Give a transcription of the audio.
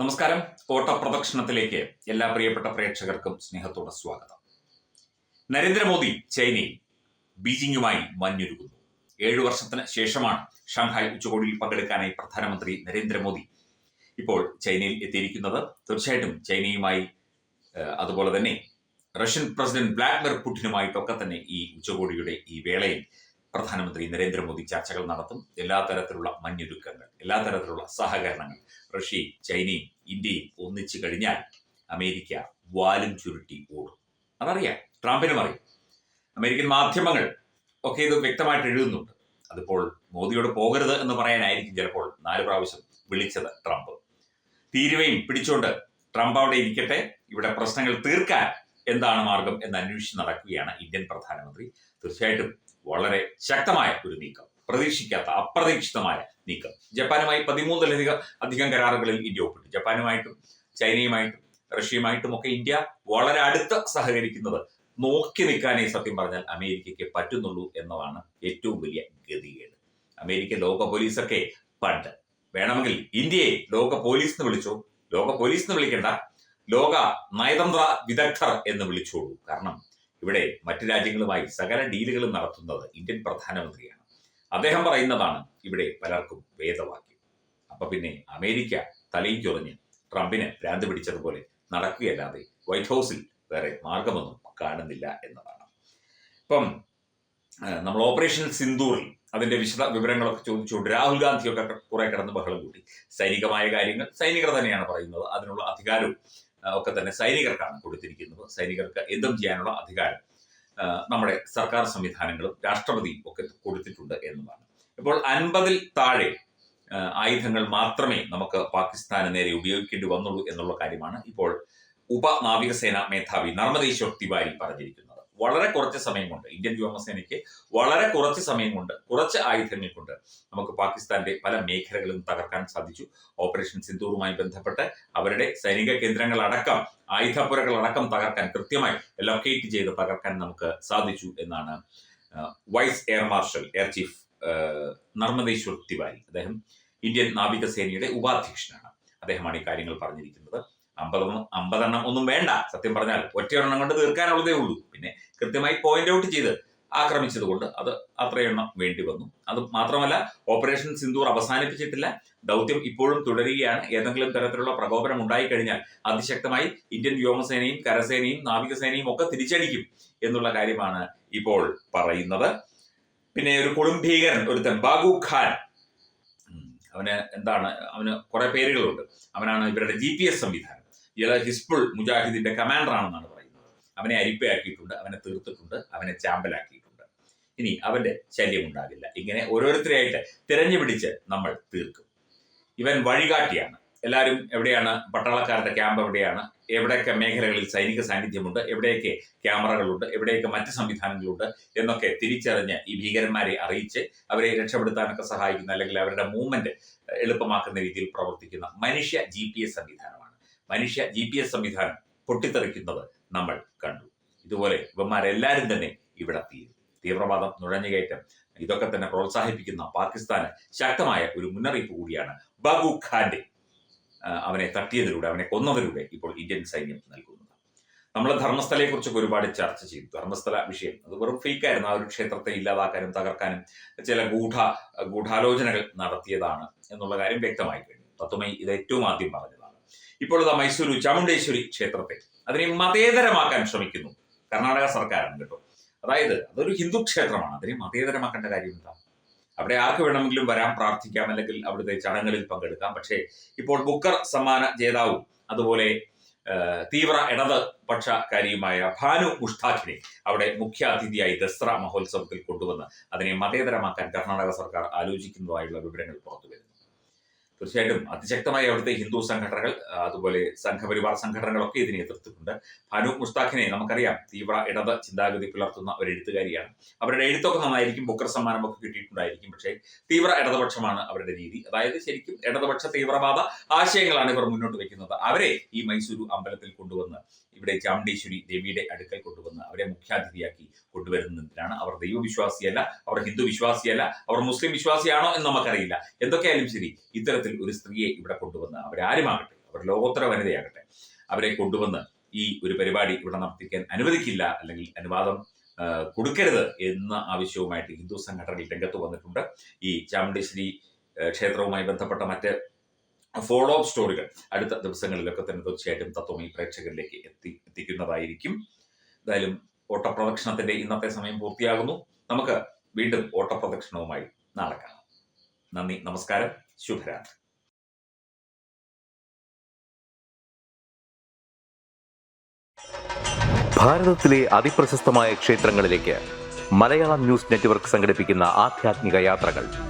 നമസ്കാരം. കോട്ട പ്രദക്ഷിണത്തിലേക്ക് എല്ലാ പ്രിയപ്പെട്ട പ്രേക്ഷകർക്കും സ്നേഹത്തോടെ സ്വാഗതം. നരേന്ദ്രമോദി ചൈനയിൽ ബീജിംഗുമായി മഞ്ഞുരുകുന്നു. ഏഴു വർഷത്തിന് ശേഷമാണ് ഷാങ്ഹായ് ഉച്ചകോടിയിൽ പങ്കെടുക്കാനായി പ്രധാനമന്ത്രി നരേന്ദ്രമോദി ഇപ്പോൾ ചൈനയിൽ എത്തിയിരിക്കുന്നത്. തീർച്ചയായിട്ടും ചൈനയുമായി അതുപോലെ തന്നെ റഷ്യൻ പ്രസിഡന്റ് വ്ളാഡിമിർ പുടിനുമായിട്ടൊക്കെ തന്നെ ഈ ഉച്ചകോടിയുടെ ഈ വേളയിൽ പ്രധാനമന്ത്രി നരേന്ദ്രമോദി ചർച്ചകൾ നടത്തും. എല്ലാ തരത്തിലുള്ള മഞ്ഞൊരുക്കങ്ങൾ എല്ലാ തരത്തിലുള്ള സഹകരണങ്ങൾ റഷ്യയും ചൈനയും ഇന്ത്യയും ഒന്നിച്ചു കഴിഞ്ഞാൽ അമേരിക്ക വാലും ചുരുട്ടി ഓടും. അതറിയാം ട്രംപിനും അറിയാം. അമേരിക്കൻ മാധ്യമങ്ങൾ ഒക്കെ ഇത് വ്യക്തമായിട്ട് എഴുതുന്നുണ്ട്. അതിപ്പോൾ മോദിയോട് പോകരുത് എന്ന് പറയാനായിരിക്കും ചിലപ്പോൾ നാല് പ്രാവശ്യം വിളിച്ചത് ട്രംപ്. തീരുവയും പിടിച്ചുകൊണ്ട് ട്രംപ് അവിടെ ഇരിക്കട്ടെ ഇവിടെ പ്രശ്നങ്ങൾ തീർക്കാൻ എന്താണ് മാർഗം എന്ന് അന്വേഷിച്ച് നടക്കുകയാണ് ഇന്ത്യൻ പ്രധാനമന്ത്രി. തീർച്ചയായിട്ടും വളരെ ശക്തമായ ഒരു നീക്കം പ്രതീക്ഷിക്കാത്ത അപ്രതീക്ഷിതമായ നീക്കം. ജപ്പാനുമായി പതിമൂന്നിലധികം അധികം കരാറുകളിൽ ഇന്ത്യ ഒപ്പിട്ടു. ജപ്പാനുമായിട്ടും ചൈനയുമായിട്ടും റഷ്യയുമായിട്ടും ഒക്കെ ഇന്ത്യ വളരെ അടുത്ത് സഹകരിക്കുന്നത് നോക്കി നിൽക്കാനേ സത്യം പറഞ്ഞാൽ അമേരിക്കയ്ക്ക് പറ്റുന്നുള്ളൂ എന്നതാണ് ഏറ്റവും വലിയ ഗതികേട്. അമേരിക്ക ലോക പോലീസൊക്കെ പണ്ട് വേണമെങ്കിൽ ഇന്ത്യയെ ലോക പോലീസ് എന്ന് വിളിച്ചോ ലോക പോലീസ് എന്ന് വിളിക്കേണ്ട ലോക നയതന്ത്ര വിദഗ്ധർ എന്ന് വിളിച്ചോളൂ. കാരണം ഇവിടെ മറ്റു രാജ്യങ്ങളുമായി സകല ഡീലുകളും നടത്തുന്നത് ഇന്ത്യൻ പ്രധാനമന്ത്രിയാണ്. അദ്ദേഹം പറയുന്നതാണ് ഇവിടെ പലർക്കും വേദവാക്യം. അപ്പൊ പിന്നെ അമേരിക്ക തലയിൽ ചൊറിഞ്ഞ് ട്രംപിന് ഭ്രാന്ത് പിടിച്ചതുപോലെ നടക്കുകയല്ലാതെ വൈറ്റ് ഹൗസിൽ വേറെ മാർഗമൊന്നും കാണുന്നില്ല എന്നതാണ്. ഇപ്പം നമ്മൾ ഓപ്പറേഷൻ സിന്ദൂറിൽ അതിന്റെ വിശദ വിവരങ്ങളൊക്കെ ചോദിച്ചുകൊണ്ട് രാഹുൽ ഗാന്ധിയൊക്കെ കുറെ കിടന്ന് ബഹളം കൂട്ടി. സൈനികമായ കാര്യങ്ങൾ സൈനികർ തന്നെയാണ് പറയുന്നത്. അതിനുള്ള അധികാരവും ഒക്കെ തന്നെ സൈനികർക്കാണ് കൊടുത്തിരിക്കുന്നത്. സൈനികർക്ക് എന്തും ചെയ്യാനുള്ള അധികാരം നമ്മുടെ സർക്കാർ സംവിധാനങ്ങളും രാഷ്ട്രപതിയും ഒക്കെ കൊടുത്തിട്ടുണ്ട് എന്നതാണ് ഇപ്പോൾ അൻപതിൽ താഴെ ആയുധങ്ങൾ മാത്രമേ നമുക്ക് പാകിസ്ഥാന് നേരെ ഉപയോഗിക്കേണ്ടി വന്നുള്ളൂ എന്നുള്ള കാര്യമാണ് ഇപ്പോൾ ഉപനാവികസേന മേധാവി നർമ്മദേശ്വർ തിവാരി പറഞ്ഞിരിക്കുന്നത്. വളരെ കുറച്ച് സമയം കൊണ്ട് ഇന്ത്യൻ വ്യോമസേനയ്ക്ക് വളരെ കുറച്ച് സമയം കൊണ്ട് കുറച്ച് ആയുധങ്ങൾ കൊണ്ട് നമുക്ക് പാകിസ്ഥാന്റെ പല മേഖലകളും തകർക്കാൻ സാധിച്ചു. ഓപ്പറേഷൻ സിന്ദൂറുമായി ബന്ധപ്പെട്ട് അവരുടെ സൈനിക ആയുധപ്പുരകൾ അടക്കം തകർക്കാൻ കൃത്യമായി ലൊക്കേറ്റ് ചെയ്ത് തകർക്കാൻ നമുക്ക് സാധിച്ചു എന്നാണ് vice air marshal air chief Narmadeshwar Tiwari. അദ്ദേഹം ഇന്ത്യൻ നാവികസേനയുടെ ഉപാധ്യക്ഷനാണ്. അദ്ദേഹമാണ് ഈ കാര്യങ്ങൾ പറഞ്ഞിരിക്കുന്നത്. അമ്പതെണ്ണം അമ്പതെണ്ണം ഒന്നും വേണ്ട. സത്യം പറഞ്ഞാൽ ഒറ്റയെണ്ണം കൊണ്ട് തീർക്കാനുള്ളതേ ഉള്ളൂ. പിന്നെ കൃത്യമായി പോയിന്റ് ഔട്ട് ചെയ്ത് ആക്രമിച്ചതുകൊണ്ട് അത് അത്രയെണ്ണം വേണ്ടി വന്നു. അത് മാത്രമല്ല ഓപ്പറേഷൻ സിന്ദൂർ അവസാനിപ്പിച്ചിട്ടില്ല. ദൗത്യം ഇപ്പോഴും തുടരുകയാണ്. ഏതെങ്കിലും തരത്തിലുള്ള പ്രകോപനം ഉണ്ടായിക്കഴിഞ്ഞാൽ അതിശക്തമായി ഇന്ത്യൻ വ്യോമസേനയും കരസേനയും നാവികസേനയും ഒക്കെ തിരിച്ചടിക്കും എന്നുള്ള കാര്യമാണ് ഇപ്പോൾ പറയുന്നത്. പിന്നെ ഒരു കൊടും ഭീകരൻ ഒരുത്തൻ ബാഗു ഖാൻ. അവന് എന്താണ് അവന് കുറെ പേരുകളുണ്ട്. അവനാണ് ഇവരുടെ ജി പി എസ് സംവിധാനം. ഹിസ്ബുൾ മുജാഹിദിന്റെ കമാൻഡർ ആണെന്നാണ് പറയുന്നത്. അവനെ അരിപ്പയാക്കിയിട്ടുണ്ട് അവനെ തീർത്തിട്ടുണ്ട് അവനെ ചാമ്പലാക്കിയിട്ടുണ്ട്. ഇനി അവന്റെ ശല്യം ഉണ്ടാകില്ല ഇങ്ങനെ ഓരോരുത്തരെയായിട്ട് തിരഞ്ഞു പിടിച്ച് നമ്മൾ തീർക്കും. ഇവൻ വഴികാട്ടിയാണ്. എല്ലാവരും എവിടെയാണ്? പട്ടാളക്കാരുടെ ക്യാമ്പ് എവിടെയാണ്? എവിടെയൊക്കെ മേഖലകളിൽ സൈനിക സാന്നിധ്യമുണ്ട്? എവിടെയൊക്കെ ക്യാമറകളുണ്ട്? എവിടെയൊക്കെ മറ്റ് സംവിധാനങ്ങളുണ്ട്? എന്നൊക്കെ തിരിച്ചറിഞ്ഞ് ഈ ഭീകരന്മാരെ അറിയിച്ച് അവരെ രക്ഷപ്പെടുത്താനൊക്കെ സഹായിക്കുന്ന അല്ലെങ്കിൽ അവരുടെ മൂവ്മെന്റ് എളുപ്പമാക്കുന്ന രീതിയിൽ പ്രവർത്തിക്കുന്ന മനുഷ്യ ജി സംവിധാനമാണ്. മനുഷ്യ ജി സംവിധാനം പൊട്ടിത്തെറിക്കുന്നത് നമ്മൾ കണ്ടു. ഇതുപോലെ ഇവന്മാരെല്ലാവരും തന്നെ ഇവിടെ തീരും. തീവ്രവാദം നുഴഞ്ഞുകയറ്റം ഇതൊക്കെ തന്നെ പ്രോത്സാഹിപ്പിക്കുന്ന പാകിസ്ഥാന് ശക്തമായ ഒരു മുന്നറിയിപ്പ് കൂടിയാണ് ബഗു ഖാന്റെ അവനെ തട്ടിയതിലൂടെ അവനെ കൊന്നതിലൂടെ ഇപ്പോൾ ഇന്ത്യൻ സൈന്യം നൽകുന്നത്. നമ്മൾ ധർമ്മസ്ഥലയെ കുറിച്ചൊക്കെ ഒരുപാട് ചർച്ച ചെയ്തു. ധർമ്മസ്ഥല വിഷയം അത് വെറും ഫേക്കായിരുന്നു ആ ഒരു ക്ഷേത്രത്തെ ഇല്ലാതാക്കാനും തകർക്കാനും ചില ഗൂഢ ഗൂഢാലോചനകൾ നടത്തിയതാണ് എന്നുള്ള കാര്യം വ്യക്തമായി കഴിഞ്ഞു. പത്തുമൈ ഇത് ഏറ്റവും ആദ്യം പറഞ്ഞതാണ്. ഇപ്പോഴത്തെ മൈസൂരു ചാമുണ്ടേശ്വരി ക്ഷേത്രത്തെ അതിനെ മതേതരമാക്കാൻ ശ്രമിക്കുന്നു. കർണാടക സർക്കാരാണ് കേട്ടോ. അതായത് അതൊരു ഹിന്ദു ക്ഷേത്രമാണ്. അതിനെ മതേതരമാക്കേണ്ട കാര്യം എന്താ അവിടെ ആർക്ക് വേണമെങ്കിലും വരാം പ്രാർത്ഥിക്കാം അല്ലെങ്കിൽ അവിടുത്തെ ചടങ്ങുകളിൽ പങ്കെടുക്കാം. പക്ഷേ ഇപ്പോൾ ബുക്കർ സമ്മാന ജേതാവും അതുപോലെ തീവ്ര ഇടത് പക്ഷക്കാരിയുമായ ഭാനു മുഷ്താഖിനെ അവിടെ മുഖ്യ അതിഥിയായി ദസറ മഹോത്സവത്തിൽ കൊണ്ടുവന്ന് അതിനെ മതേതരമാക്കാൻ കർണാടക സർക്കാർ ആലോചിക്കുന്നതായുള്ള വിവരങ്ങൾ പുറത്തു വരുന്നു തീർച്ചയായിട്ടും അതിശക്തമായി അവിടുത്തെ ഹിന്ദു സംഘടനകൾ അതുപോലെ സംഘപരിവാർ സംഘടനകളൊക്കെ ഇതിനെ എതിർത്തിട്ടുണ്ട്. ഭാനു മുസ്താഖിനെ നമുക്കറിയാം തീവ്ര ഇടത് ചിന്താഗതി പുലർത്തുന്ന ഒരു എഴുത്തുകാരിയാണ്. അവരുടെ എഴുത്തൊക്കെ നന്നായിരിക്കും ബുക്കർ സമ്മാനമൊക്കെ കിട്ടിയിട്ടുണ്ടായിരിക്കും. പക്ഷേ തീവ്ര ഇടതുപക്ഷമാണ് അവരുടെ രീതി. അതായത് ശരിക്കും ഇടതുപക്ഷ തീവ്രവാദ ആശയങ്ങളാണ് ഇവർ മുന്നോട്ട് വെക്കുന്നത് അവരെ ഈ മൈസൂരു അമ്പലത്തിൽ കൊണ്ടുവന്ന് ഇവിടെ ചാമുണ്ടേശ്വരി ദേവിയുടെ അടുക്കൽ കൊണ്ടുവന്ന് അവരെ മുഖ്യാതിഥിയാക്കി കൊണ്ടുവരുന്നതിനാണ് അവർ ദൈവവിശ്വാസിയല്ല അവർ ഹിന്ദു വിശ്വാസിയല്ല അവർ മുസ്ലിം വിശ്വാസിയാണോ എന്ന് നമുക്കറിയില്ല. എന്തൊക്കെയായാലും ശരി ഇത്തരത്തിൽ ഒരു സ്ത്രീയെ ഇവിടെ കൊണ്ടുവന്ന് അവരാരുമാകട്ടെ അവർ ലോകോത്തര വനിതയാകട്ടെ അവരെ കൊണ്ടുവന്ന് ഈ ഒരു പരിപാടി ഇവിടെ നടത്തിക്കാൻ അനുവദിക്കില്ല അല്ലെങ്കിൽ അനുവാദം കൊടുക്കരുത് എന്ന ആവശ്യവുമായിട്ട് ഹിന്ദു സംഘടനകൾ രംഗത്ത് വന്നിട്ടുണ്ട്. ഈ ചാമുണ്ടേശ്വരി ക്ഷേത്രവുമായി ബന്ധപ്പെട്ട മറ്റ് ഫോളോ അപ്പ് സ്റ്റോറികൾ അടുത്ത ദിവസങ്ങളിലൊക്കെ തന്നെ തീർച്ചയായിട്ടും തത്വമി പ്രേക്ഷകരിലേക്ക് എത്തി എത്തിക്കുന്നതായിരിക്കും. എന്തായാലും ഓട്ടപ്രദക്ഷിണത്തിന്റെ ഇന്നത്തെ സമയം പൂർത്തിയാകുന്നു. നമുക്ക് വീണ്ടും ഓട്ടപ്രദക്ഷിണവുമായി നാളെ കാണാം. നന്ദി നമസ്കാരം. ശുഭരാത്രി. ഭാരതത്തിലെ അതിപ്രശസ്തമായ ക്ഷേത്രങ്ങളിലേക്ക് മലയാളം ന്യൂസ് നെറ്റ്വർക്ക് സംഘടിപ്പിക്കുന്ന ആധ്യാത്മിക യാത്രകൾ.